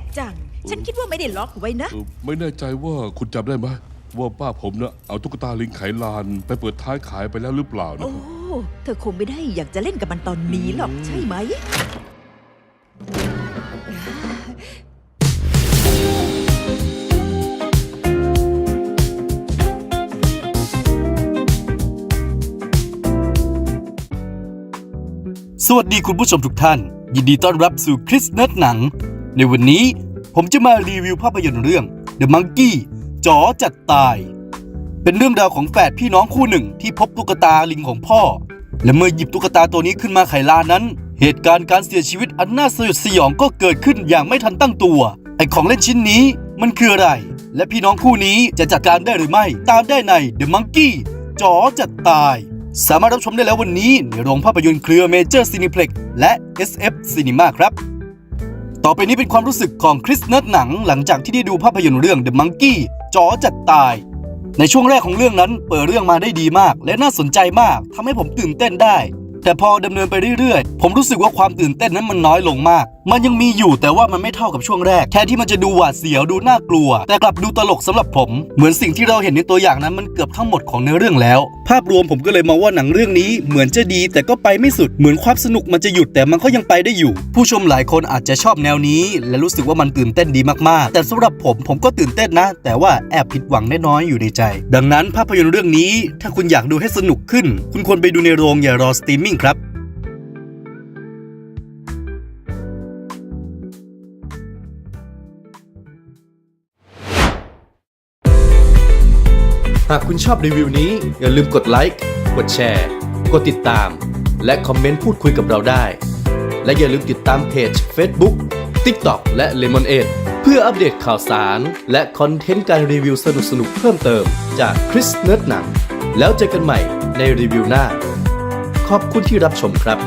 กจัง ฉันคิดว่าไม่ได้ล็อกไว้นะ เออไม่แน่ใจว่าคุณจำได้ไหมว่าป้าผมเนะเอาตุ๊กตาลิงไขลาน ไปเปิดท้ายขายไปแล้วหรือเปล่านะโอ้เธอคงไม่ได้อยากจะเล่นกับมันตอนนี้หรอกใช่ไหม สวัสดีคุณผู้ชมทุกท่าน ยินดีต้อนรับสู่คริสเนิร์ดหนัง ในวันนี้ผมจะมารีวิวภาพยนตร์เรื่อง The Monkey จ๋อจัดตาย เป็นเรื่องราวของแฝดพี่น้องคู่หนึ่งที่พบตุ๊กตาลิงของพ่อ และเมื่อหยิบตุ๊กตาตัวนี้ขึ้นมาไขลานนั้น เหตุการณ์การเสียชีวิตอันน่าสยดสยองก็เกิดขึ้นอย่างไม่ทันตั้งตัว ไอของเล่นชิ้นนี้มันคืออะไร และพี่น้องคู่นี้จะจัดการได้หรือไม่ ตามได้ใน The Monkey จ๋อจัดตาย สามารถรับชมได้แล้ววันนี้ในโรงภาพยนตร์เครือเมเจอร์ซีนิเพล็กและ SF Cinema ครับ ต่อไปนี้เป็นความรู้สึกของคริสเนิร์ดหนังหลังจากที่ได้ดูภาพยนตร์เรื่อง The Monkey จอจัดตาย ในช่วงแรกของเรื่องนั้นเปิดเรื่องมาได้ดีมาก และน่าสนใจมากทำให้ผมตื่นเต้นได้ แต่พอดำเนินไปเรื่อยๆ ผมรู้สึกว่าความตื่นเต้นนั้นมันน้อยลงมาก มันยังมีอยู่แต่ว่ามันไม่เท่ากับช่วงแรกแทนที่มันจะดูหวาดเสียวดูน่ากลัว แต่กลับดูตลกสำหรับผม เหมือนสิ่งที่เราเห็นในตัวอย่างนั้นมันเกือบทั้งหมดของเนื้อเรื่องแล้ว ภาพรวมผมก็เลยมองว่าหนังเรื่องนี้เหมือนจะดี แต่ก็ไปไม่สุดเหมือนความสนุกมันจะหยุดแต่มันก็ยังไปได้อยู่ ผู้ชมหลายคนอาจจะชอบแนวนี้ และรู้สึกว่ามันตื่นเต้นดีมากๆ แต่สำหรับผมผมก็ตื่นเต้นนะ แต่ว่าแอบผิดหวังน้อยๆอยู่ในใจ ดังนั้นภาพยนตร์เรื่องนี้ ถ้าคุณอยากดูให้สนุกขึ้น คุณควรไปดูในโรงอย่ารอสตรีมมิ่งครับ หากคุณชอบรีวิวนี้ อย่าลืมกดไลค์กดแชร์ กดติดตาม และคอมเมนต์พูดคุยกับเราได้ และอย่าลืมติดตามเพจ Facebook TikTok และ Lemonade เพื่ออัปเดตข่าวสาร และคอนเทนต์การรีวิวสนุกๆเพิ่มเติมจากคริสเนิร์ดหนัง แล้วเจอกันใหม่ในรีวิวหน้า ขอบคุณที่รับชมครับ